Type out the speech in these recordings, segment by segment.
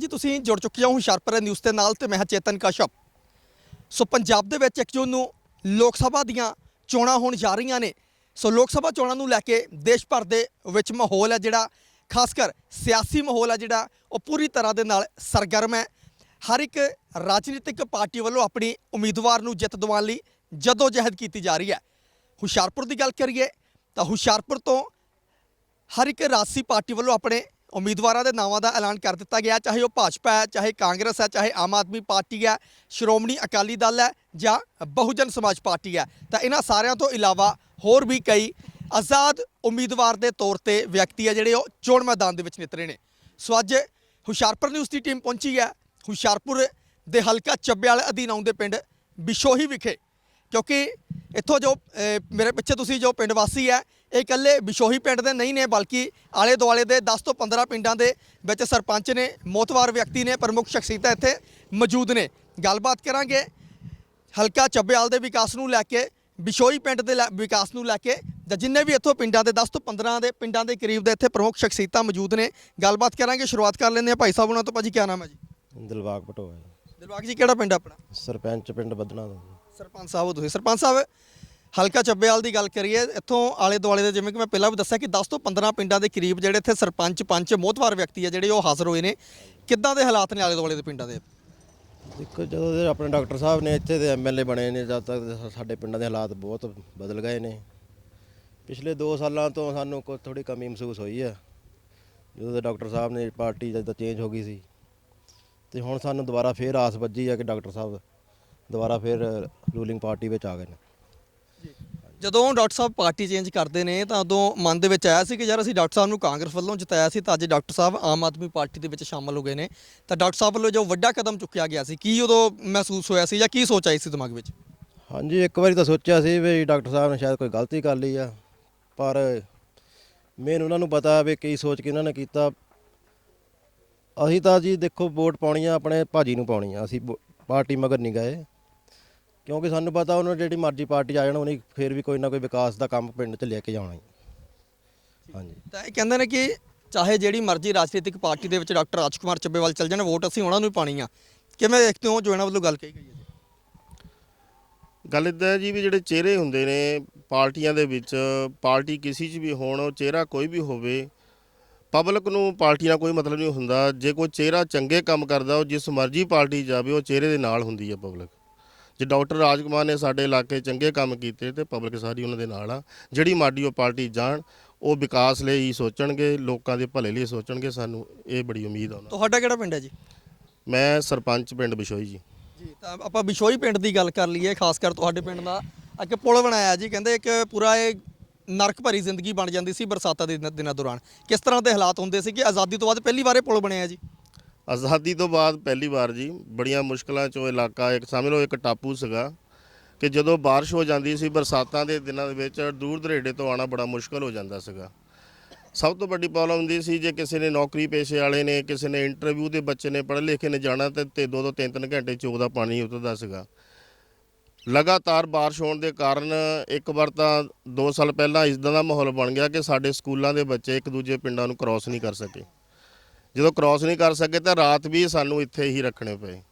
ਸਵਾਗਤ ਜੀ ਤੁਸੀਂ ਜੁੜ ਚੁੱਕੇ ਹੋ ਹੁਸ਼ਿਆਰਪੁਰ ਨਿਊਜ਼ ਦੇ ਨਾਲ ਤੇ ਮੈਂ ਹਾਂ ਚੇਤਨ ਕਸ਼ਪ। ਸੋ ਪੰਜਾਬ ਦੇ ਵਿੱਚ 1 ਜੂਨ ਨੂੰ ਲੋਕ ਸਭਾ ਦੀਆਂ ਚੋਣਾਂ ਹੋਣ ਜਾ ਰਹੀਆਂ ਨੇ। ਸੋ ਲੋਕ ਸਭਾ ਚੋਣਾਂ ਨੂੰ ਲੈ ਕੇ ਦੇਸ਼ ਭਰ ਦੇ ਵਿੱਚ ਮਾਹੌਲ ਹੈ ਜਿਹੜਾ, ਖਾਸ ਕਰ ਸਿਆਸੀ ਮਾਹੌਲ ਹੈ ਜਿਹੜਾ, ਉਹ ਪੂਰੀ ਤਰ੍ਹਾਂ ਦੇ ਨਾਲ ਸਰਗਰਮ ਹੈ। ਹਰ ਇੱਕ ਰਾਜਨੀਤਿਕ ਪਾਰਟੀ ਵੱਲੋਂ ਆਪਣੀ ਉਮੀਦਵਾਰ ਨੂੰ ਜਿੱਤ ਦਿਵਾਉਣ ਲਈ ਜਦੋਜਹਿਦ ਜਹਿਦ ਕੀਤੀ ਜਾ ਰਹੀ ਹੈ। ਹੁਸ਼ਿਆਰਪੁਰ ਦੀ ਗੱਲ ਕਰੀਏ ਤਾਂ ਹੁਸ਼ਿਆਰਪੁਰ ਤੋਂ ਹਰ ਇੱਕ ਰਾਜਸੀ ਪਾਰਟੀ ਵੱਲੋਂ ਆਪਣੇ ਉਮੀਦਵਾਰਾਂ ਦੇ ਨਾਵਾਂ ਦਾ ਐਲਾਨ ਕਰ ਦਿੱਤਾ ਗਿਆ। ਚਾਹੇ ਉਹ ਭਾਜਪਾ ਹੈ, ਚਾਹੇ ਕਾਂਗਰਸ ਹੈ, ਚਾਹੇ ਆਮ ਆਦਮੀ ਪਾਰਟੀ ਹੈ, ਸ਼੍ਰੋਮਣੀ ਅਕਾਲੀ ਦਲ ਹੈ ਜਾਂ ਬਹੁਜਨ ਸਮਾਜ ਪਾਰਟੀ ਹੈ। ਤਾਂ ਇਹਨਾਂ ਸਾਰਿਆਂ ਤੋਂ ਇਲਾਵਾ ਹੋਰ ਵੀ ਕਈ ਆਜ਼ਾਦ ਉਮੀਦਵਾਰ ਦੇ ਤੌਰ ਤੇ ਵਿਅਕਤੀ ਹੈ ਜਿਹੜੇ ਉਹ ਚੋਣ ਮੈਦਾਨ ਦੇ ਵਿੱਚ ਨਿਤਰੇ ਨੇ। ਸੋ ਅੱਜ ਹੁਸ਼ਿਆਰਪੁਰ ਨਿਊਜ਼ ਦੀ ਟੀਮ ਪਹੁੰਚੀ ਹੈ। ਹੁਸ਼ਿਆਰਪੁਰ ਦੇ ਹਲਕਾ ਚੱਬਿਆਲ ਅਧੀਨ ਆਉਂਦੇ ਪਿੰਡ ਬਿਸ਼ੋਹੀ ਵਿਖੇ। ਕਿਉਂਕਿ ਇੱਥੋਂ ਜੋ ਮੇਰੇ ਪਿੱਛੇ ਤੁਸੀਂ ਜੋ ਪਿੰਡ ਵਾਸੀ ਹੈ ਇਹ ਇਕੱਲੇ ਬਿਸ਼ੋਹੀ ਪਿੰਡ ਦੇ ਨਹੀਂ ਨੇ ਬਲਕਿ ਆਲੇ ਦੁਆਲੇ ਦੇ 10 ਤੋਂ 15 ਪਿੰਡਾਂ ਦੇ ਵਿੱਚ ਸਰਪੰਚ ਨੇ ਮੋਤਵਾਰ ਵਿਅਕਤੀ ਨੇ ਪ੍ਰਮੁੱਖ ਸ਼ਖਸੀਅਤਾਂ ਇੱਥੇ ਮੌਜੂਦ ਨੇ। ਗੱਲਬਾਤ ਕਰਾਂਗੇ ਹਲਕਾ ਚੱਬੇਵਾਲ ਦੇ ਵਿਕਾਸ ਨੂੰ ਲੈ ਕੇ ਬਿਸ਼ੋਈ ਪਿੰਡ ਦੇ ਵਿਕਾਸ ਨੂੰ ਲੈ ਕੇ ਜਾਂ ਜਿੰਨੇ ਵੀ ਇੱਥੋਂ ਪਿੰਡਾਂ ਦੇ 10 ਤੋਂ 15 ਦੇ ਪਿੰਡਾਂ ਦੇ ਕਰੀਬ ਦੇ ਇੱਥੇ ਪ੍ਰਮੁੱਖ ਸ਼ਖਸੀਅਤਾਂ ਮੌਜੂਦ ਨੇ ਗੱਲਬਾਤ ਕਰਾਂਗੇ ਸ਼ੁਰੂਆਤ ਕਰ ਲੈਂਦੇ ਹਾਂ ਭਾਈ ਸਾਹਿਬ ਉਹਨਾਂ ਤੋਂ। ਭਾਜੀ ਕੀ ਨਾਮ ਹੈ ਜੀ? ਦਿਲਬਾਗ ਪਟੋਆ ਜੀ। ਦਿਲਬਾਗ ਜੀ ਕਿਹੜਾ ਪਿੰਡ ਆਪਣਾ? ਸਰਪੰਚ ਪਿੰਡ ਬੱਦਣਾ ਦਾ ਸਰਪੰਚ ਸਾਹਿਬ ਤੁਸੀਂ। ਸਰਪੰਚ ਸਾਹਿਬ ਹਲਕਾ ਚੱਬੇਵਾਲ ਦੀ ਗੱਲ ਕਰੀਏ, ਇੱਥੋਂ ਆਲੇ ਦੁਆਲੇ ਦੇ ਜਿਵੇਂ ਕਿ ਮੈਂ ਪਹਿਲਾਂ ਵੀ ਦੱਸਿਆ ਕਿ 10 ਤੋਂ 15 ਪਿੰਡਾਂ ਦੇ ਕਰੀਬ ਜਿਹੜੇ ਇੱਥੇ ਸਰਪੰਚ, ਪੰਚ, ਮੋਹਤਵਾਰ ਵਿਅਕਤੀ ਆ, ਜਿਹੜੇ ਉਹ ਹਾਜ਼ਰ ਹੋਏ ਨੇ। ਕਿੱਦਾਂ ਦੇ ਹਾਲਾਤ ਨੇ ਆਲੇ ਦੁਆਲੇ ਦੇ ਪਿੰਡਾਂ ਦੇ? ਦੇਖੋ, ਜਦੋਂ ਦੇ ਆਪਣੇ ਡਾਕਟਰ ਸਾਹਿਬ ਨੇ ਇੱਥੇ ਦੇ ਐਮਐਲਏ ਬਣੇ ਨੇ, ਜਦ ਤੱਕ ਸਾਡੇ ਪਿੰਡਾਂ ਦੇ ਹਾਲਾਤ ਬਹੁਤ ਬਦਲ ਗਏ ਨੇ। ਪਿਛਲੇ 2 ਸਾਲਾਂ ਤੋਂ ਸਾਨੂੰ ਕੋਈ ਥੋੜੀ ਕਮੀ ਮਹਿਸੂਸ ਹੋਈ ਹੈ ਜਦੋਂ ਦੇ ਡਾਕਟਰ ਸਾਹਿਬ ਨੇ ਪਾਰਟੀ ਜਦੋਂ ਚੇਂਜ ਹੋ ਗਈ ਸੀ। ਤੇ ਹੁਣ ਸਾਨੂੰ ਦੁਬਾਰਾ ਫੇਰ ਆਸ ਵੱਜੀ ਆ ਕਿ ਡਾਕਟਰ ਸਾਹਿਬ ਦੁਬਾਰਾ ਫੇਰ ਰੂਲਿੰਗ ਪਾਰਟੀ ਵਿੱਚ ਆ ਗਏ ਨੇ। ਜਦੋਂ ਡਾਕਟਰ ਸਾਹਿਬ ਪਾਰਟੀ ਚੇਂਜ ਕਰਦੇ ਨੇ ਤਾਂ ਉਦੋਂ ਮਨ ਦੇ ਵਿੱਚ ਆਇਆ ਸੀ ਕਿ ਯਾਰ ਅਸੀਂ ਡਾਕਟਰ ਸਾਹਿਬ ਨੂੰ ਕਾਂਗਰਸ ਵੱਲੋਂ ਜਿਤਾਇਆ ਸੀ ਤਾਂ ਅੱਜ ਡਾਕਟਰ ਸਾਹਿਬ ਆਮ ਆਦਮੀ ਪਾਰਟੀ ਦੇ ਵਿੱਚ ਸ਼ਾਮਲ ਹੋ ਗਏ ਨੇ। ਤਾਂ ਡਾਕਟਰ ਸਾਹਿਬ ਵੱਲੋਂ ਜੋ ਵੱਡਾ ਕਦਮ ਚੁੱਕਿਆ ਗਿਆ ਸੀ, ਕੀ ਉਦੋਂ ਮਹਿਸੂਸ ਹੋਇਆ ਸੀ ਜਾਂ ਕੀ ਸੋਚ ਆਈ ਸੀ ਦਿਮਾਗ ਵਿੱਚ? ਹਾਂਜੀ, ਇੱਕ ਵਾਰੀ ਤਾਂ ਸੋਚਿਆ ਸੀ ਵੀ ਡਾਕਟਰ ਸਾਹਿਬ ਨੇ ਸ਼ਾਇਦ ਕੋਈ ਗਲਤੀ ਕਰ ਲਈ ਆ, ਪਰ ਮੈਨੂੰ ਉਹਨਾਂ ਨੂੰ ਪਤਾ ਵੀ ਕੀ ਸੋਚ ਕੇ ਉਹਨਾਂ ਨੇ ਕੀਤਾ। ਅਸੀਂ ਤਾਂ ਜੀ ਦੇਖੋ ਵੋਟ ਪਾਉਣੀ ਆ, ਆਪਣੇ ਭਾਜੀ ਨੂੰ ਪਾਉਣੀ ਆ, ਅਸੀਂ ਪਾਰਟੀ ਮਗਰ ਨਹੀਂ ਗਏ। ਕਿਉਂਕਿ ਸਾਨੂੰ ਪਤਾ ਉਹਨਾਂ ਜਿਹੜੀ ਮਰਜ਼ੀ ਪਾਰਟੀ ਆ ਜਾਣ ਉਹਨੇ ਫਿਰ ਵੀ ਕੋਈ ਨਾ ਕੋਈ ਵਿਕਾਸ ਦਾ ਕੰਮ ਪਿੰਡ 'ਚ ਲੈ ਕੇ ਜਾਣਾ ਹੀ। ਹਾਂਜੀ। ਤਾਂ ਇਹ ਕਹਿੰਦੇ ਨੇ ਕਿ ਚਾਹੇ ਜਿਹੜੀ ਮਰਜ਼ੀ ਰਾਜਨੀਤਿਕ ਪਾਰਟੀ ਦੇ ਵਿੱਚ ਡਾਕਟਰ ਰਾਜਕੁਮਾਰ ਚੱਬੇਵਾਲ ਚੱਲ ਜਾਣ ਵੋਟ ਅਸੀਂ ਉਹਨਾਂ ਨੂੰ ਹੀ ਪਾਣੀ ਆ। ਕਿਵੇਂ ਦੇਖਦੇ ਹੋ ਜੋ ਇਹਨਾਂ ਵੱਲੋਂ ਗੱਲ ਕਹੀ ਗਈ ਹੈ? ਗੱਲ ਇਦਾਂ ਹੈ ਜੀ ਵੀ ਜਿਹੜੇ ਚਿਹਰੇ ਹੁੰਦੇ ਨੇ ਪਾਰਟੀਆਂ ਦੇ ਵਿੱਚ ਪਾਰਟੀ ਕਿਸੇ 'ਚ ਵੀ ਹੋਣ ਉਹ ਚਿਹਰਾ ਕੋਈ ਵੀ ਹੋਵੇ ਪਬਲਿਕ ਨੂੰ ਪਾਰਟੀ ਨਾਲ ਕੋਈ ਮਤਲਬ ਨਹੀਂ ਹੁੰਦਾ। ਜੇ ਕੋਈ ਚਿਹਰਾ ਚੰਗੇ ਕੰਮ ਕਰਦਾ ਉਹ ਜਿਸ ਮਰਜ਼ੀ ਪਾਰਟੀ 'ਚ ਜਾਵੇ ਉਹ ਚਿਹਰੇ ਦੇ ਨਾਲ ਹੁੰਦੀ ਹੈ ਪਬਲਿਕ। ਜੇ ਡਾਕਟਰ ਰਾਜਕੁਮਾਰ ਨੇ ਸਾਡੇ ਇਲਾਕੇ ਚੰਗੇ ਕੰਮ ਕੀਤੇ ਤੇ ਪਬਲਿਕ ਸਾਰੀ ਉਹਨਾਂ ਦੇ ਨਾਲ ਆ। ਜਿਹੜੀ ਮਾਡੀ ਉਹ ਪਾਰਟੀ ਜਾਣ ਉਹ ਵਿਕਾਸ ਲਈ ਹੀ ਸੋਚਣਗੇ ਲੋਕਾਂ ਦੇ ਭਲੇ ਲਈ ਸੋਚਣਗੇ ਸਾਨੂੰ ਇਹ ਬੜੀ ਉਮੀਦ ਆ ਉਹਨਾਂ ਤੁਹਾਡਾ ਕਿਹੜਾ ਪਿੰਡ ਹੈ ਜੀ? ਮੈਂ ਸਰਪੰਚ ਪਿੰਡ ਬਿਸ਼ੋਈ ਜੀ। ਜੀ ਤਾਂ ਆਪਾਂ ਬਿਸ਼ੋਈ ਪਿੰਡ ਦੀ ਗੱਲ ਕਰ ਲਈਏ ਖਾਸ ਕਰ ਤੁਹਾਡੇ ਪਿੰਡ ਦਾ ਇੱਕ ਪੁਲ ਬਣਾਇਆ ਜੀ ਕਹਿੰਦੇ ਇੱਕ ਪੂਰਾ ਇਹ ਨਰਕ ਭਰੀ ਜ਼ਿੰਦਗੀ ਬਣ ਜਾਂਦੀ ਸੀ ਬਰਸਾਤਾਂ ਦੇ ਦਿਨਾਂ- ਦਿਨਾਂ ਦੌਰਾਨ। ਕਿਸ ਤਰ੍ਹਾਂ ਦੇ ਹਾਲਾਤ ਹੁੰਦੇ ਸੀ ਕਿ ਆਜ਼ਾਦੀ ਤੋਂ ਬਾਅਦ ਪਹਿਲੀ ਵਾਰ ਇਹ ਪੁਲ ਬਣਿਆ ਜੀ? ਆਜ਼ਾਦੀ ਤੋਂ ਬਾਅਦ ਪਹਿਲੀ ਵਾਰ ਜੀ ਬੜੀਆਂ ਮੁਸ਼ਕਲਾਂ ਚੋਂ ਇਲਾਕਾ ਇੱਕ ਸਮਝ ਲਓ ਇੱਕ ਟਾਪੂ ਸੀਗਾ ਕਿ ਜਦੋਂ ਬਾਰਿਸ਼ ਹੋ ਜਾਂਦੀ ਸੀ, ਬਰਸਾਤਾਂ ਦੇ ਦਿਨਾਂ ਦੇ ਵਿੱਚ ਦੂਰ ਦਰੇਡੇ ਤੋਂ ਆਉਣਾ ਬੜਾ ਮੁਸ਼ਕਲ ਹੋ ਜਾਂਦਾ ਸੀਗਾ। ਸਭ ਤੋਂ ਵੱਡੀ ਪ੍ਰੋਬਲਮ ਹੁੰਦੀ ਸੀ, ਜੇ ਕਿਸੇ ਨੇ ਨੌਕਰੀ ਪੇਸ਼ੇ ਵਾਲੇ ਨੇ, ਕਿਸੇ ਨੇ ਇੰਟਰਵਿਊ ਦੇ ਬੱਚੇ ਨੇ, ਪੜ੍ਹੇ ਲਿਖੇ ਨੇ ਜਾਣਾ ਤੇ ਦੋ ਦੋ ਤਿੰਨ ਤਿੰਨ ਘੰਟੇ ਚੋਕ ਦਾ ਪਾਣੀ ਉਤਰਦਾ ਸੀਗਾ। ਲਗਾਤਾਰ ਬਾਰਿਸ਼ ਹੋਣ ਦੇ ਕਾਰਨ ਇੱਕ ਵਾਰ ਤਾਂ 2 ਸਾਲ ਪਹਿਲਾਂ ਇਸਦਾ ਦਾ ਮਾਹੌਲ ਬਣ ਗਿਆ ਕਿ ਸਾਡੇ ਸਕੂਲਾਂ ਦੇ ਬੱਚੇ ਇੱਕ ਦੂਜੇ ਪਿੰਡਾਂ ਨੂੰ ਕ੍ਰਾਸ ਨਹੀਂ ਕਰ ਸਕੇ। ਜਦੋਂ ਕ੍ਰਾਸ ਨਹੀਂ ਕਰ ਸਕੇ ਤਾਂ ਰਾਤ ਵੀ ਸਾਨੂੰ ਇੱਥੇ ਹੀ ਰੱਖਣੇ ਪਏ।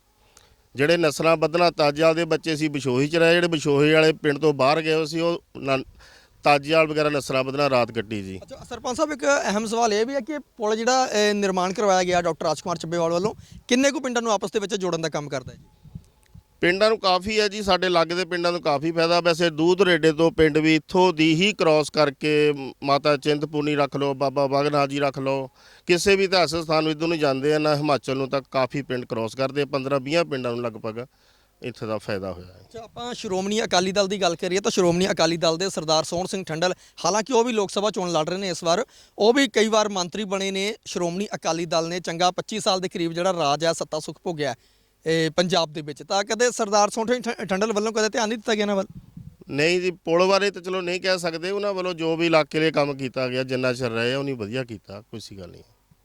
ਜਿਹੜੇ ਨਸਲਾਂ ਬੱਧਨਾ ਤਾਜਿਆਲ ਦੇ ਬੱਚੇ ਸੀ, ਬਿਸ਼ੋਹੀ ਚ ਰਹੇ, ਜਿਹੜੇ ਬਿਸ਼ੋਹੀ ਵਾਲੇ ਪਿੰਡ ਤੋਂ ਬਾਹਰ ਗਏ ਹੋਏ ਸੀ, ਉਹ ਨ- ਤਾਜਿਆਲ ਵਗੈਰਾ ਨਸਲਾਂ ਬੱਧਨਾ ਰਾਤ ਕੱਟੀ ਜੀ। ਅੱਛਾ, ਸਰਪੰਚ ਸਾਹਿਬ, ਇੱਕ ਅਹਿਮ ਸਵਾਲ ਇਹ ਵੀ ਹੈ ਕਿ ਪੁਲ ਜਿਹੜਾ ਨਿਰਮਾਣ ਕਰਵਾਇਆ ਗਿਆ ਡਾਕਟਰ ਰਾਜਕੁਮਾਰ ਚੱਬੇਵਾਲ ਵੱਲੋਂ, ਕਿੰਨੇ ਕੁ ਪਿੰਡਾਂ ਨੂੰ ਆਪਸ ਦੇ ਵਿੱਚ ਜੋੜਨ ਦਾ ਕੰਮ ਕਰਦਾ ਹੈ ਜੀ? ਪਿੰਡਾਂ ਨੂੰ ਕਾਫੀ ਹੈ ਜੀ, ਸਾਡੇ ਲਾਗੇ ਦੇ ਪਿੰਡਾਂ ਨੂੰ ਕਾਫੀ ਫਾਇਦਾ। ਵੈਸੇ ਦੂਧ ਰੇਡੇ ਤੋਂ ਪਿੰਡ ਵੀ ਇੱਥੋਂ ਦੀ ਹੀ ਕ੍ਰਾਸ ਕਰਕੇ ਮਾਤਾ ਚਿੰਤਪੂਰਨੀ ਰੱਖ ਲਓ, ਬਾਬਾ ਬਾਗਨਾਥ ਜੀ ਰੱਖ ਲਓ। ਕਿਸੇ ਵੀ ਇਤਿਹਾਸਕ ਸਥਾਨ ਨੂੰ ਇੱਧਰ ਨੂੰ ਜਾਂਦੇ ਆ, ਨਾ ਹਿਮਾਚਲ ਨੂੰ ਤਾਂ ਕਾਫੀ ਪਿੰਡ ਕ੍ਰਾਸ ਕਰਦੇ 15 20 ਪਿੰਡਾਂ ਨੂੰ ਲਗਭਗ ਇੱਥੇ ਦਾ ਫਾਇਦਾ ਹੋਇਆ ਹੈ। ਅੱਛਾ, ਆਪਾਂ ਸ਼੍ਰੋਮਣੀ ਅਕਾਲੀ ਦਲ ਦੀ ਗੱਲ ਕਰੀਏ ਤਾਂ ਸ਼੍ਰੋਮਣੀ ਅਕਾਲੀ ਦਲ ਦੇ ਸਰਦਾਰ ਸੋਹਣ ਸਿੰਘ ਠੰਡਲ, ਹਾਲਾਂਕਿ ਉਹ ਵੀ ਲੋਕ ਸਭਾ ਚੋਣ ਲੜ ਰਹੇ ਨੇ ਇਸ ਵਾਰ, ਉਹ ਵੀ ਕਈ ਵਾਰ ਮੰਤਰੀ ਬਣੇ ਨੇ, ਸ਼੍ਰੋਮਣੀ ਅਕਾਲੀ ਦਲ ਨੇ, ਚੰਗਾ 25 ਸਾਲ ਦੇ ਕਰੀਬ ਜਿਹੜਾ ਰਾਜ ਹੈ, ਸੱਤਾ ਸੁਖ ਭੋਗਿਆ ਪੰਜਾਬ ਦੇ ਵਿੱਚ ਤਾਂ ਕਦੇ ਸਰਦਾਰ ਸੋਹਣ ਸਿੰਘ ਠ- ਠੰਡਲ ਵੱਲੋਂ ਕਦੇ ਧਿਆਨ ਨਹੀਂ ਦਿੱਤਾ ਗਿਆ ਇਹਨਾਂ ਵੱਲ? ਨਹੀਂ ਜੀ ਪੁਲ ਬਾਰੇ ਤਾਂ ਚਲੋ ਨਹੀਂ ਕਹਿ ਸਕਦੇ ਉਹਨਾਂ ਵੱਲੋਂ ਜੋ ਵੀ ਇਲਾਕੇ ਲਈ ਕੰਮ ਕੀਤਾ ਗਿਆ ਜਿੰਨਾ ਚਿਰ ਰਹੇ ਉਹਨੇ ਵਧੀਆ ਕੀਤਾ ਕੋਈ ਸੀ ਗੱਲ ਨਹੀਂ।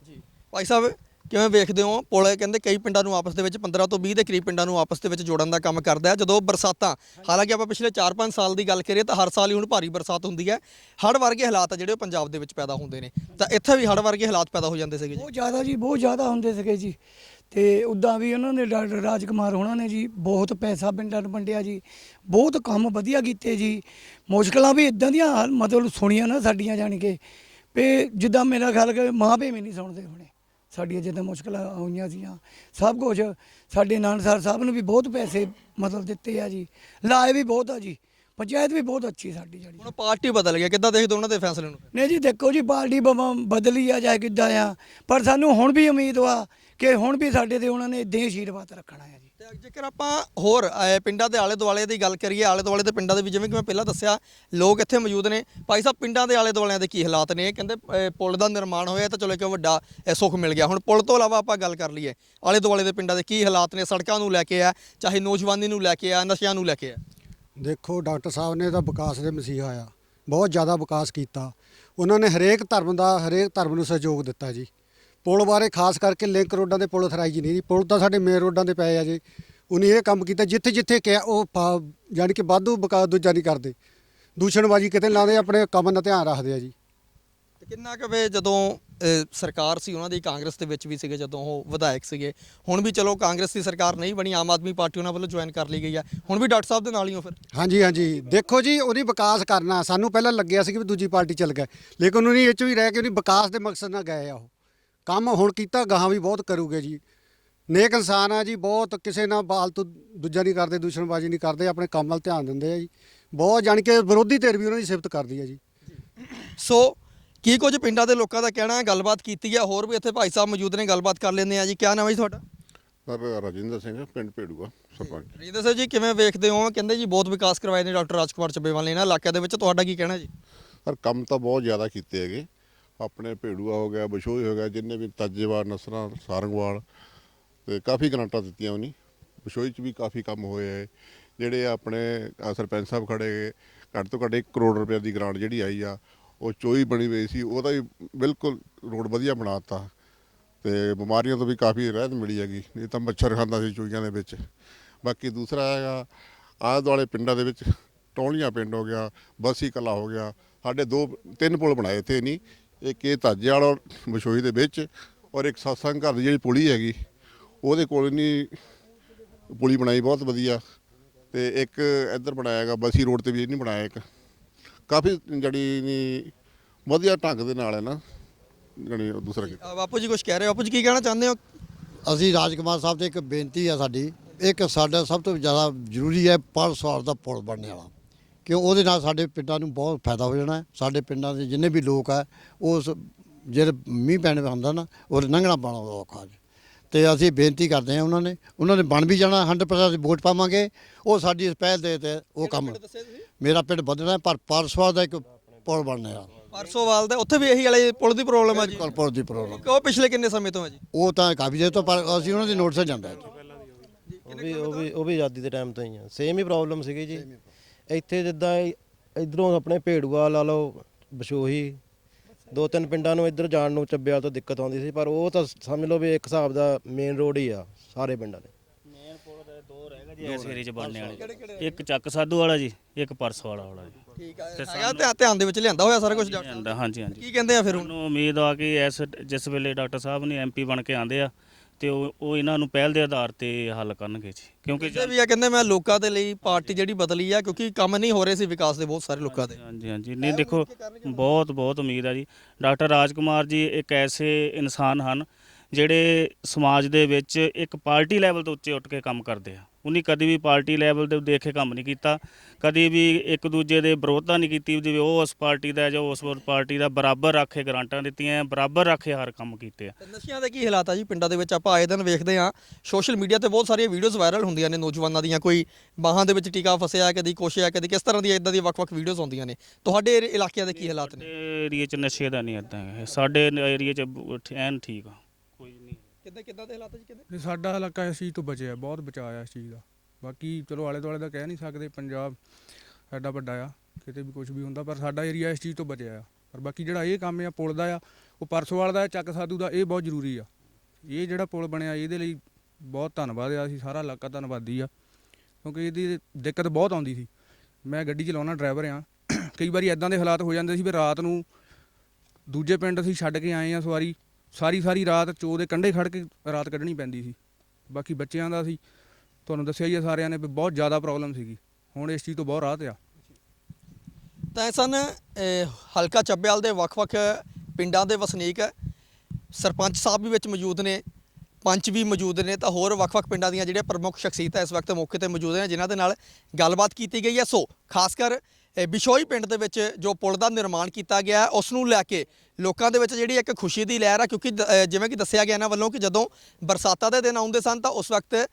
ਜੀ। ਭਾਈ ਸਾਹਿਬ ਕਿਵੇਂ ਵੇਖਦੇ ਹੋ ਪੁਲ? ਕਹਿੰਦੇ ਕਈ ਪਿੰਡਾਂ ਨੂੰ ਆਪਸ ਦੇ ਵਿੱਚ 15 ਤੋਂ 20 ਦੇ ਕਰੀਬ ਪਿੰਡਾਂ ਨੂੰ ਆਪਸ ਦੇ ਵਿੱਚ ਜੋੜਨ ਦਾ ਕੰਮ ਕਰਦਾ ਹੈ। ਜਦੋਂ ਬਰਸਾਤਾਂ ਹਾਲਾਂਕਿ ਆਪਾਂ ਪਿਛਲੇ 4-5 ਸਾਲ ਦੀ ਗੱਲ ਕਰੀਏ ਤਾਂ ਹਰ ਸਾਲ ਹੀ ਹੁਣ ਭਾਰੀ ਬਰਸਾਤ ਹੁੰਦੀ ਹੈ। ਹੜ੍ਹ ਵਰਗੇ ਹਾਲਾਤ ਆ ਜਿਹੜੇ ਉਹ ਪੰਜਾਬ ਦੇ ਵਿੱਚ ਪੈਦਾ ਹੁੰਦੇ ਨੇ। ਤਾਂ ਇੱਥੇ ਵੀ ਹੜ੍ਹ ਵਰਗੇ ਹਾਲਾਤ ਪੈਦਾ ਹੋ ਜਾਂਦੇ ਸੀਗੇ ਜੀ? ਬਹੁਤ ਜ਼ਿਆਦਾ ਜੀ ਬਹੁਤ ਜ਼ਿਆਦਾ ਹੁੰਦੇ ਸੀਗੇ ਜੀ। ਤੇ ਉਦਾਂ ਵੀ ਉਹਨਾਂ ਨੇ ਡਾਕਟਰ ਰਾਜਕੁਮਾਰ ਹੋਣਾ ਨੇ ਜੀ, ਬਹੁਤ ਪੈਸਾ ਪਿੰਡਾਂ ਨੂੰ ਵੰਡਿਆ ਜੀ, ਬਹੁਤ ਕੰਮ ਵਧੀਆ ਕੀਤੇ ਜੀ। ਮੁਸ਼ਕਲਾਂ ਵੀ ਇਦਾਂ ਦੀਆਂ ਮਤਲਬ ਸੁਣੀਆਂ ਨਾ ਸਾਡੀਆਂ ਜਾਣੀ ਕਿ, ਵੀ ਜਿੱਦਾਂ ਮੇਰਾ ਖਿਆਲ ਕਿ ਮਾਂ ਪਿਓ ਵੀ ਨਹੀਂ ਸੁਣਦੇ ਹੋਣੇ। ਸਾਡੀਆਂ ਜਿੱਦਾਂ ਮੁਸ਼ਕਲਾਂ ਹੋਈਆਂ ਸੀਆਂ। ਸਭ ਕੁਝ ਸਾਡੇ ਨਾਨਸਰ ਸਾਹਿਬ ਨੂੰ ਵੀ ਬਹੁਤ ਪੈਸੇ ਮਤਲਬ ਦਿੱਤੇ ਆ ਜੀ। ਲਾਏ ਵੀ ਬਹੁਤ ਆ ਜੀ। ਪੰਚਾਇਤ ਵੀ ਬਹੁਤ ਅੱਛੀ ਸਾਡੀ ਜਿਹੜੀ। ਹੁਣ ਪਾਰਟੀ ਬਦਲ ਗਿਆ ਕਿੱਦਾਂ ਦੇਖਦੇ ਹੋ ਉਹਨਾਂ ਦੇ ਫੈਸਲੇ ਨੂੰ? ਨਹੀਂ ਜੀ ਦੇਖੋ ਜੀ ਪਾਰਟੀ ਬਦਲੀ ਆ ਜਾਏ ਕਿੱਦਾਂ ਆ ਪਰ ਸਾਨੂੰ ਹੁਣ ਵੀ ਉਮੀਦ ਵਾ ਕਿ ਹੁਣ ਵੀ ਸਾਡੇ ਤੇ ਉਹਨਾਂ ਨੇ ਇਦਾਂ ਹੀ ਆਸ਼ੀਰਵਾਦ ਰੱਖਣਾ ਹੈ ਜੀ। ਤੇ ਜੇਕਰ ਆਪਾਂ ਹੋਰ ਅਹ, ਪਿੰਡਾਂ ਦੇ ਆਲੇ ਦੁਆਲੇ ਦੀ ਗੱਲ ਕਰੀਏ ਆਲੇ ਦੁਆਲੇ ਦੇ ਪਿੰਡਾਂ ਦੇ ਵੀ ਜਿਵੇਂ ਕਿ ਮੈਂ ਪਹਿਲਾਂ ਦੱਸਿਆ ਲੋਕ ਇੱਥੇ ਮੌਜੂਦ ਨੇ। ਭਾਈ ਸਾਹਿਬ ਪਿੰਡਾਂ ਦੇ ਆਲੇ ਦੁਆਲਿਆਂ ਦੇ ਕੀ ਹਾਲਾਤ ਨੇ? ਕਹਿੰਦੇ ਅਹ, ਪੁਲ ਦਾ ਨਿਰਮਾਣ ਹੋਇਆ ਤਾਂ ਚਲੋ ਇੱਕ ਵੱਡਾ ਅਹ, ਸੁੱਖ ਮਿਲ ਗਿਆ। ਹੁਣ ਪੁਲ ਤੋਂ ਇਲਾਵਾ ਆਪਾਂ ਗੱਲ ਕਰ ਲਈਏ ਆਲੇ ਦੁਆਲੇ ਦੇ ਪਿੰਡਾਂ ਦੇ ਕੀ ਹਾਲਾਤ ਨੇ? ਸੜਕਾਂ ਨੂੰ ਲੈ ਕੇ ਆ ਚਾਹੇ ਨੌਜਵਾਨੀ ਨੂੰ ਲੈ ਕੇ ਆ ਨਸ਼ਿਆਂ ਨੂੰ ਲੈ ਕੇ ਆ। ਦੇਖੋ ਡਾਕਟਰ ਸਾਹਿਬ ਨੇ ਤਾਂ ਵਿਕਾਸ ਦੇ ਮਸੀਹਾ ਆ, ਬਹੁਤ ਜ਼ਿਆਦਾ ਵਿਕਾਸ ਕੀਤਾ। ਉਹਨਾਂ ਨੇ ਹਰੇਕ ਧਰਮ ਦਾ, ਹਰੇਕ ਧਰਮ ਨੂੰ ਸਹਿਯੋਗ ਦਿੱਤਾ ਜੀ। ਪੁਲ ਬਾਰੇ ਖਾਸ ਕਰਕੇ ਲਿੰਕ ਰੋਡਾਂ ਦੇ ਪੁਲ ਥਰਾਈ ਜੀ ਨਹੀਂ ਜੀ, ਪੁਲ ਤਾਂ ਸਾਡੇ ਮੇਨ ਰੋਡਾਂ ਤੇ ਪਏ ਆ ਜੀ। ਉਹਨੇ ਇਹ ਕੰਮ ਕੀਤਾ ਜਿੱਥੇ ਜਿੱਥੇ ਕਿਹਾ ਉਹ ਪਾ- ਯਾਨੀ ਕਿ ਵਾਧੂ ਵਿਕਾਸ ਦੂਜਾ ਨਹੀਂ ਕਰਦੇ। ਦੂਸ਼ਣਬਾਜੀ ਕਿਤੇ ਲਾਉਂਦੇ ਆਪਣੇ ਕੰਮ ਦਾ ਧਿਆਨ ਰੱਖਦੇ ਆ ਜੀ। ਤੇ ਕਿੰਨਾ ਕੁ ਵੇ ਜਦੋਂ ਸਰਕਾਰ ਸੀ ਉਹਨਾਂ ਦੀ ਕਾਂਗਰਸ ਦੇ ਵਿੱਚ ਵੀ ਸੀਗੇ ਜਦੋਂ ਉਹ ਵਿਧਾਇਕ ਸੀਗੇ। ਹੁਣ ਵੀ ਚਲੋ ਕਾਂਗਰਸ ਦੀ ਸਰਕਾਰ ਨਹੀਂ ਬਣੀ ਆਮ ਆਦਮੀ ਪਾਰਟੀ ਉਹਨਾਂ ਵੱਲੋਂ ਜੁਆਇਨ ਕਰ ਲਈ ਗਈ ਆ। ਹੁਣ ਵੀ ਡਾਕਟਰ ਸਾਹਿਬ ਦੇ ਨਾਲ ਹੀ ਹੋ ਫਿਰ? ਹਾਂਜੀ ਹਾਂਜੀ। ਦੇਖੋ ਜੀ ਉਹਦੀ ਵਿਕਾਸ ਕਰਨਾ ਸਾਨੂੰ ਪਹਿਲਾਂ ਲੱਗਿਆ ਸੀ ਕਿ ਵੀ ਦੂਜੀ ਪਾਰਟੀ ਚੱਲ ਗਏ। ਲੇਕਿਨ ਉਹਨੇ ਇਹ ਚ ਵੀ ਰਹਿ ਕੇ ਉਹਦੀ ਵਿਕਾਸ ਦੇ ਮਕਸਦ ਨਾਲ ਗਏ ਆ ਉਹ। ਕੰਮ ਹੁਣ ਕੀਤਾ ਗਾਹਾਂ ਵੀ ਬਹੁਤ ਕਰੂਗੇ ਜੀ। ਨੇਕ ਇਨਸਾਨ ਆ ਜੀ ਬਹੁਤ ਕਿਸੇ ਨਾਲ ਬਾਲਤੂ ਦੂਜਾ ਨਹੀਂ ਕਰਦੇ ਦੂਸ਼ਣਬਾਜ਼ੀ ਨਹੀਂ ਕਰਦੇ ਆਪਣੇ ਕੰਮ ਵੱਲ ਧਿਆਨ ਦਿੰਦੇ ਆ ਜੀ। ਬਹੁਤ ਜਾਣੀ ਕਿ ਵਿਰੋਧੀ ਧਿਰ ਵੀ ਉਹਨਾਂ ਦੀ ਸਿਫਤ ਕਰਦੀ ਹੈ ਜੀ। ਸੋ ਕੀ ਕੁਝ ਪਿੰਡਾਂ ਦੇ ਲੋਕਾਂ ਦਾ ਕਹਿਣਾ ਹੈ? ਗੱਲਬਾਤ ਕੀਤੀ ਹੈ। ਹੋਰ ਵੀ ਇੱਥੇ ਭਾਈ ਸਾਹਿਬ ਮੌਜੂਦ ਨੇ ਗੱਲਬਾਤ ਕਰ ਲੈਂਦੇ ਆ ਜੀ। ਕੀ ਨਾਮ ਹੈ ਜੀ ਤੁਹਾਡਾ? ਸਰ ਰਾਜਿੰਦਰ ਸਿੰਘ ਪਿੰਡ ਭੇੜੂਆ ਸਰਪੰਚ ਰਜਿੰਦਰ ਸਿੰਘ ਜੀ ਕਿਵੇਂ ਵੇਖਦੇ ਹੋ? ਕਹਿੰਦੇ ਜੀ ਬਹੁਤ ਵਿਕਾਸ ਕਰਵਾਏ ਨੇ ਡਾਕਟਰ ਰਾਜਕੁਮਾਰ ਚੱਬੇਵਾਲ ਨੇ। ਇਹਨਾਂ ਇਲਾਕਿਆਂ ਦੇ ਵਿੱਚ ਤੁਹਾਡਾ ਕੀ ਕਹਿਣਾ ਜੀ? ਸਰ ਕੰਮ ਤਾਂ ਬਹੁਤ ਜ਼ਿਆਦਾ ਕੀਤੇ ਹੈਗੇ। ਆਪਣੇ ਭੇੜੂਆ ਹੋ ਗਿਆ ਬਸ਼ੋਈ ਹੋ ਗਿਆ ਜਿੰਨੇ ਵੀ ਤਾਜੇਵਾਲ ਨਸਰਾਂ ਸਾਰੰਗਵਾਲ ਤੇ ਕਾਫੀ ਗ੍ਰਾਂਟਾਂ ਦਿੱਤੀਆਂ ਉਹਨੀ। ਬਸ਼ੋਈ ਚ ਵੀ ਕਾਫੀ ਕੰਮ ਹੋਏ ਹੈ ਜਿਹੜੇ ਆਪਣੇ ਸਰਪੰਚ ਸਾਹਿਬ ਖੜੇ ਘੱਟ ਤੋਂ ਘੱਟ 1 ਕਰੋੜ ਰੁਪਏ ਦੀ ਗ੍ਰਾਂਟ ਜਿਹੜੀ ਆਈ ਆ ਉਹ ਚੋਈ ਬਣੀ ਹੋਈ ਸੀ, ਉਹਦਾ ਵੀ ਬਿਲਕੁਲ ਰੋਡ ਵਧੀਆ ਬਣਾਤਾ ਤੇ ਬਿਮਾਰੀਆਂ ਤੋਂ ਵੀ ਕਾਫੀ ਰਹਿਤ ਮਿਲੀ ਹੈਗੀ, ਨਹੀਂ ਤਾਂ ਮੱਛਰ ਖਾਂਦਾ ਸੀ ਚੋਈਆਂ ਦੇ ਵਿੱਚ। ਬਾਕੀ ਦੂਸਰਾ ਹੈਗਾ, ਆਲੇ ਦੁਆਲੇ ਪਿੰਡਾਂ ਦੇ ਵਿੱਚ ਟੌਲੀਆਂ ਪਿੰਡ ਹੋ ਗਿਆ, ਬਸੀ ਕਲਾ ਹੋ ਗਿਆ, ਸਾਡੇ ਦੋ, ਤਿੰਨ ਪੁਲ ਬਣਾਏ ਇੱਥੇ ਨਹੀਂ, ਇੱਕ ਇਹ ਧਾਜੇ ਵਾਲਾ ਔਰ ਮਸ਼ੋਈ ਦੇ ਵਿੱਚ ਔਰ ਇੱਕ ਸਤਸੰਗ ਘਰ ਦੀ ਜਿਹੜੀ ਪੁਲੀ ਹੈਗੀ, ਉਹਦੇ ਕੋਲ ਨਹੀਂ ਪੁਲੀ ਬਣਾਈ ਬਹੁਤ ਵਧੀਆ। ਤੇ ਇੱਕ ਇੱਧਰ ਬਣਾਇਆ ਹੈਗਾ, ਬਸੀ ਰੋਡ ਤੇ ਵੀ ਇਹ ਨਹੀਂ ਬਣਾਇਆ ਇੱਕ। ਕਾਫੀ ਜੜੀ ਨਹੀਂ ਵਧੀਆ ਢੰਗ ਦੇ ਨਾਲ ਹੈ ਨਾ ਜਣੀ ਦੂਸਰਾ ਕੀ ਅ, ਬਾਪੂ ਜੀ ਕੁਝ ਕਹਿ ਰਹੇ ਹੋ? ਬਾਪੂ ਜੀ ਕੀ ਕਹਿਣਾ ਚਾਹੁੰਦੇ ਹੋ? ਅਸੀਂ ਰਾਜਕੁਮਾਰ ਸਾਹਿਬ ਤੇ ਇੱਕ ਬੇਨਤੀ ਆ ਸਾਡੀ ਇੱਕ ਸਾਡਾ ਸਭ ਤੋਂ ਜ਼ਿਆਦਾ ਜ਼ਰੂਰੀ ਹੈ ਪਰਸਵਾਰ ਦਾ ਪੁਲ ਬਣਨੇ ਵਾਲਾ। ਕਿਉਂ ਉਹਦੇ ਨਾਲ ਸਾਡੇ ਪਿੰਡਾਂ ਨੂੰ ਬਹੁਤ ਫਾਇਦਾ ਹੋ ਜਾਣਾ ਹੈ। ਸਾਡੇ ਪਿੰਡਾਂ ਦੇ ਜਿੰਨੇ ਵੀ ਲੋਕ ਆ ਉਸ ਜਿਹੜੇ ਮੀਂਹ ਪੈਣ ਹੁੰਦਾ ਨਾ ਉਹ ਲੰਘਣਾ ਪਾਣਾ ਔਖਾ ਜੀ। ਤੇ ਅਸੀਂ ਬੇਨਤੀ ਕਰਦੇ ਹਾਂ ਉਹਨਾਂ ਨੇ ਉਹਨਾਂ ਨੇ ਬਣ ਵੀ ਜਾਣਾ 100% ਅਸੀਂ ਵੋਟ ਪਾਵਾਂਗੇ। ਉਹ ਸਾਡੀ ਇਸ ਪਹਿਲ ਦੇ ਤੇ ਉਹ ਕੰਮ ਮੇਰਾ ਪਿੰਡ ਬਦਲਣਾ ਪਰ ਪਰਸਵਾਰ ਦਾ ਇੱਕ ਪੁਲ ਬਣਨੇ ਵਾਲਾ ਪਰਸੋਵਾਲ ਦਾ ਉੱਥੇ ਵੀ ਇਹੀ ਵਾਲੇ ਪੁਲ ਦੀ ਪ੍ਰੋਬਲਮ ਹੈ ਜੀ। ਕਲਪੁਰ ਦੀ ਪ੍ਰੋਬਲਮ ਉਹ ਪਿਛਲੇ ਕਿੰਨੇ ਸਮੇਂ ਤੋਂ ਹੈ ਜੀ? ਉਹ ਤਾਂ ਕਾਫੀ ਦੇਰ ਤੋਂ ਪਰ ਅਸੀਂ ਉਹਨਾਂ ਦੀ ਨੋਟਿਸ ਜਾਂਦਾ ਹੈ ਉਹ ਵੀ ਉਹ ਵੀ ਉਹ ਵੀ ਆਜ਼ਾਦੀ ਦੇ ਟਾਈਮ ਤੋਂ ਹੀ ਆ। ਸੇਮ ਹੀ ਪ੍ਰੋਬਲਮ ਸੀਗੀ ਜੀ। ਇੱਥੇ ਜਿੱਦਾਂ ਇਧਰੋਂ ਆਪਣੇ ਭੇੜੂਆ ਲਾ ਲਓ ਬਸ਼ੋਹੀ ਦੋ ਤਿੰਨ ਪਿੰਡਾਂ ਨੂੰ ਇੱਧਰ ਜਾਣ ਨੂੰ ਚੱਬਿਆਲ ਤੋਂ ਦਿੱਕਤ ਆਉਂਦੀ ਸੀ ਪਰ ਉਹ ਤਾਂ ਸਮਝ ਲਓ ਵੀ ਇੱਕ ਹਿਸਾਬ ਦਾ ਮੇਨ ਰੋਡ ਹੀ ਆ ਸਾਰੇ ਪਿੰਡਾਂ ਦੇ। ਮੇਨ ਪੁਲ ਦੇ ਦੋ ਰਹਿ ਗਏ ਜੀ ਇਸ ਏਰੀਏ 'ਚ ਬਣਨੇ ਵਾਲੇ। ਇੱਕ ਚੱਕ ਸਾਧੂ ਵਾਲਾ ਜੀ ਇੱਕ ਪਰਸ ਵਾਲਾ ਵਾਲਾ ਜੀ। ਠੀਕ ਹੈ ਹੈਗਾ ਧਿਆਨ- ਧਿਆਨ ਦੇ ਵਿੱਚ ਲਿਆਂਦਾ ਹੋਇਆ ਸਾਰਾ ਕੁਝ ਡਾਕਟਰ ਹਾਂਜੀ ਹਾਂਜੀ। ਕੀ ਕਹਿੰਦੇ ਆ ਫਿਰ ਮੈਨੂੰ ਉਮੀਦ ਆ ਕਿ ਇਸ ਜਿਸ ਵੇਲੇ ਡਾਕਟਰ ਸਾਹਿਬ ਨੇ ਐਮਪੀ ਬਣ ਕੇ ਆਂਦੇ ਆ ਤੇ ਉਹ ਉਹ ਇਹਨਾਂ ਨੂੰ ਪਹਿਲ ਦੇ ਆਧਾਰ ਤੇ ਹੱਲ ਕਰਨਗੇ ਜੀ। ਕਿਉਂਕਿ ਕਹਿੰਦੇ ਵੀ ਆ ਕਹਿੰਦੇ ਮੈਂ ਲੋਕਾਂ ਦੇ ਲਈ ਪਾਰਟੀ ਜਿਹੜੀ ਬਦਲੀ ਆ ਕਿਉਂਕਿ ਕੰਮ ਨਹੀਂ ਹੋ ਰਹੇ ਸੀ ਵਿਕਾਸ ਦੇ ਬਹੁਤ ਸਾਰੇ ਲੋਕਾਂ ਦੇ। ਹਾਂਜੀ ਹਾਂਜੀ ਨਹੀਂ ਦੇਖੋ ਬਹੁਤ ਬਹੁਤ ਉਮੀਦ ਆ ਜੀ। ਡਾਕਟਰ ਰਾਜਕੁਮਾਰ ਜੀ ਇੱਕ ਐਸੇ ਇਨਸਾਨ ਹਨ ਜਿਹੜੇ ਸਮਾਜ ਦੇ ਵਿੱਚ ਇੱਕ ਪਾਰਟੀ ਲੈਵਲ ਤੋਂ ਉੱਚੇ ਉੱਠ ਕੇ ਕੰਮ ਕਰਦੇ ਆ। ਉਹਨੇ ਕਦੀ ਵੀ ਪਾਰਟੀ ਲੈਵਲ ਤੇ ਦੇਖ ਕੇ ਕੰਮ ਨਹੀਂ ਕੀਤਾ ਕਦੀ ਵੀ ਇੱਕ ਦੂਜੇ ਦੇ ਵਿਰੋਧਤਾ ਨਹੀਂ ਕੀਤੀ ਜਿਵੇਂ ਉਹ ਉਸ ਪਾਰਟੀ ਦਾ ਜਾਂ ਉਸ ਪਾਰਟੀ ਦਾ ਬਰਾਬਰ ਰੱਖੇ ਗਰਾਂਟਾਂ ਦਿੱਤੀਆਂ ਬਰਾਬਰ ਰੱਖੇ ਹਰ ਕੰਮ ਕੀਤੇ ਆ। ਨਸ਼ਿਆਂ ਦੇ ਕੀ ਹਾਲਾਤ ਆ ਜੀ ਪਿੰਡਾਂ ਦੇ ਵਿੱਚ? ਆਪਾਂ ਆਏ ਦਿਨ ਵੇਖਦੇ ਆ ਸੋਸ਼ਲ ਮੀਡੀਆ ਤੇ ਬਹੁਤ ਸਾਰੀਆਂ ਵੀਡੀਓਜ਼ ਵਾਇਰਲ ਹੁੰਦੀਆਂ ਨੇ ਨੌਜਵਾਨਾਂ ਦੀਆਂ ਕੋਈ ਬਾਹਾਂ ਦੇ ਵਿੱਚ ਟੀਕਾ ਫਸਿਆ ਕਦੀ ਕੁਛ ਆ ਕਦੀ ਕਿਸ ਤਰ੍ਹਾਂ ਦੀਆਂ ਇਦਾਂ ਦੀਆਂ ਵੱਖ-ਵੱਖ ਵੀਡੀਓਜ਼ ਆਉਂਦੀਆਂ ਨੇ। ਤੁਹਾਡੇ ਇਲਾਕਿਆਂ ਦੇ ਕੀ ਹਾਲਾਤ ਨੇ? ਏਰੀਏ 'ਚ ਨਸ਼ੇ ਦਾ ਨਹੀਂ ਇਦਾਂ ਸਾਡੇ ਏਰੀਏ 'ਚ ਐਨ ਠੀਕ ਆ। ਕਿੱਦਾਂ ਕਿੱਦਾਂ ਦੇ ਹਾਲਾਤ ਜੀ ਕਿੱਦਾਂ ਤੇ ਸਾਡਾ ਇਲਾਕਾ ਇਸ ਚੀਜ਼ ਤੋਂ ਬਚਿਆ, ਬਹੁਤ ਬਚਾਇਆ ਇਸ ਚੀਜ਼ ਦਾ। ਬਾਕੀ ਚਲੋ ਆਲੇ ਦੁਆਲੇ ਦਾ ਕਹਿ ਨਹੀਂ ਸਕਦੇ, ਪੰਜਾਬ ਸਾਡਾ ਵੱਡਾ ਆ, ਕਿਤੇ ਵੀ ਕੁਝ ਵੀ ਹੁੰਦਾ, ਪਰ ਸਾਡਾ ਏਰੀਆ ਇਸ ਚੀਜ਼ ਤੋਂ ਬਚਿਆ ਆ। ਪਰ ਬਾਕੀ ਜਿਹੜਾ ਇਹ ਕੰਮ ਆ, ਪੁਲ ਦਾ ਆ, ਉਹ ਪਰਸੋਵਾਲ ਦਾ, ਚੱਕ ਸਾਧੂ ਦਾ, ਇਹ ਬਹੁਤ ਜ਼ਰੂਰੀ ਆ। ਇਹ ਜਿਹੜਾ ਪੁਲ ਬਣਿਆ, ਇਹਦੇ ਲਈ ਬਹੁਤ ਧੰਨਵਾਦ ਆ, ਅਸੀਂ ਸਾਰਾ ਇਲਾਕਾ ਧੰਨਵਾਦੀ ਆ, ਕਿਉਂਕਿ ਇਹਦੀ ਦਿੱਕਤ ਬਹੁਤ ਆਉਂਦੀ ਸੀ। ਮੈਂ ਗੱਡੀ ਚਲਾਉਣਾ ਡਰਾਈਵਰ ਆ, ਕਈ ਵਾਰੀ ਐਦਾਂ ਦੇ ਹਾਲਾਤ ਹੋ ਜਾਂਦੇ ਸੀ ਵੀ ਰਾਤ ਨੂੰ ਦੂਜੇ ਪਿੰਡ ਅਸੀਂ ਛੱਡ ਕੇ ਆਏ ਆ ਸਵਾਰੀ ਸਾਰੀ ਸਾਰੀ ਰਾਤ ਚੋ ਦੇ ਕੰਢੇ ਖੜ ਕੇ ਰਾਤ ਕੱਢਣੀ ਪੈਂਦੀ ਸੀ। ਬਾਕੀ ਬੱਚਿਆਂ ਦਾ ਸੀ। ਤੁਹਾਨੂੰ ਦੱਸਿਆ ਹੀ ਆ ਸਾਰਿਆਂ ਨੇ ਵੀ ਬਹੁਤ ਜ਼ਿਆਦਾ ਪ੍ਰੋਬਲਮ ਸੀਗੀ। ਹੁਣ ਇਸ ਚੀਜ਼ ਤੋਂ ਬਹੁਤ ਰਾਹਤ ਆ। ਤਾਂ ਇਹ ਸਨ ਹਲਕਾ ਚੱਬੇਵਾਲ ਦੇ ਵੱਖ-ਵੱਖ ਪਿੰਡਾਂ ਦੇ ਵਸਨੀਕ। ਸਰਪੰਚ ਸਾਹਿਬ ਵੀ ਵਿੱਚ ਮੌਜੂਦ ਨੇ, ਪੰਚ ਵੀ ਮੌਜੂਦ ਨੇ, ਤਾਂ ਹੋਰ ਵੱਖ-ਵੱਖ ਪਿੰਡਾਂ ਦੀਆਂ ਜਿਹੜੀਆਂ ਪ੍ਰਮੁੱਖ ਸ਼ਖਸੀਅਤਾਂ ਇਸ ਵਕਤ ਮੌਕੇ ਤੇ ਮੌਜੂਦ ਨੇ, ਜਿਨ੍ਹਾਂ ਦੇ ਨਾਲ ਗੱਲਬਾਤ ਕੀਤੀ ਗਈ ਹੈ। ਸੋ, ਖਾਸ ਕਰ ਬਿਸ਼ੋਈ ਪਿੰਡ ਦੇ ਵਿੱਚ ਜੋ ਪੁਲ ਦਾ ਨਿਰਮਾਣ ਕੀਤਾ ਗਿਆ ਉਸ ਨੂੰ ਲੈ ਕੇ ਲੋਕਾਂ ਦੇ ਵਿੱਚ ਜਿਹੜੀ ਇੱਕ ਖੁਸ਼ੀ ਦੀ ਲਹਿਰ ਆ, ਕਿਉਂਕਿ ਜਿਵੇਂ ਕਿ ਦੱਸਿਆ ਗਿਆ ਇਹਨਾਂ ਵੱਲੋਂ ਕਿ ਜਦੋਂ ਬਰਸਾਤਾਂ ਦੇ ਦਿਨ ਆਉਂਦੇ ਸਨ ਤਾਂ ਉਸ ਵਕਤ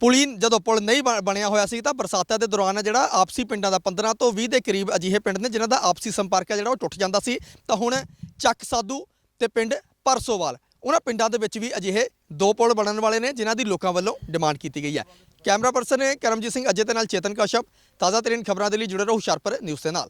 ਪੁਲੀ ਜਦੋਂ ਪੁਲ ਨਹੀਂ ਬਣ- ਬਣਿਆ ਹੋਇਆ ਸੀ ਤਾਂ ਬਰਸਾਤਾਂ ਦੇ ਦੌਰਾਨ ਜਿਹੜਾ ਆਪਸੀ ਪਿੰਡਾਂ ਦਾ 15 ਤੋਂ 20 ਦੇ ਕਰੀਬ ਅਜਿਹੇ ਪਿੰਡ ਨੇ ਜਿਨ੍ਹਾਂ ਦਾ ਆਪਸੀ ਸੰਪਰਕ ਹੈ ਜਿਹੜਾ ਉਹ ਟੁੱਟ ਜਾਂਦਾ ਸੀ। ਤਾਂ ਹੁਣ ਚੱਕ ਸਾਧੂ ਤੇ ਪਿੰਡ ਪਰਸੋਵਾਲ, ਉਹਨਾਂ ਪਿੰਡਾਂ ਦੇ ਵਿੱਚ ਵੀ ਅਜਿਹੇ ਦੋ ਪੁਲ ਬਣਨ ਵਾਲੇ ਨੇ, ਜਿਨ੍ਹਾਂ ਦੀ ਲੋਕਾਂ ਵੱਲੋਂ ਡਿਮਾਂਡ ਕੀਤੀ ਗਈ ਹੈ। ਕੈਮਰਾ ਪਰਸਨ ਕਰਮਜੀਤ ਸਿੰਘ, ਅਜੇ ਦੇ ਨਾਲ ਚੇਤਨ ਕਸ਼ਪ। ਤਾਜ਼ਾ ਤਰੀਨ ਖਬਰਾਂ ਦੇ ਲਈ ਜੁੜੇ ਰਹੋ ਹੁਸ਼ਿਆਰਪੁਰ ਨਿਊਜ਼ ਦੇ ਨਾਲ।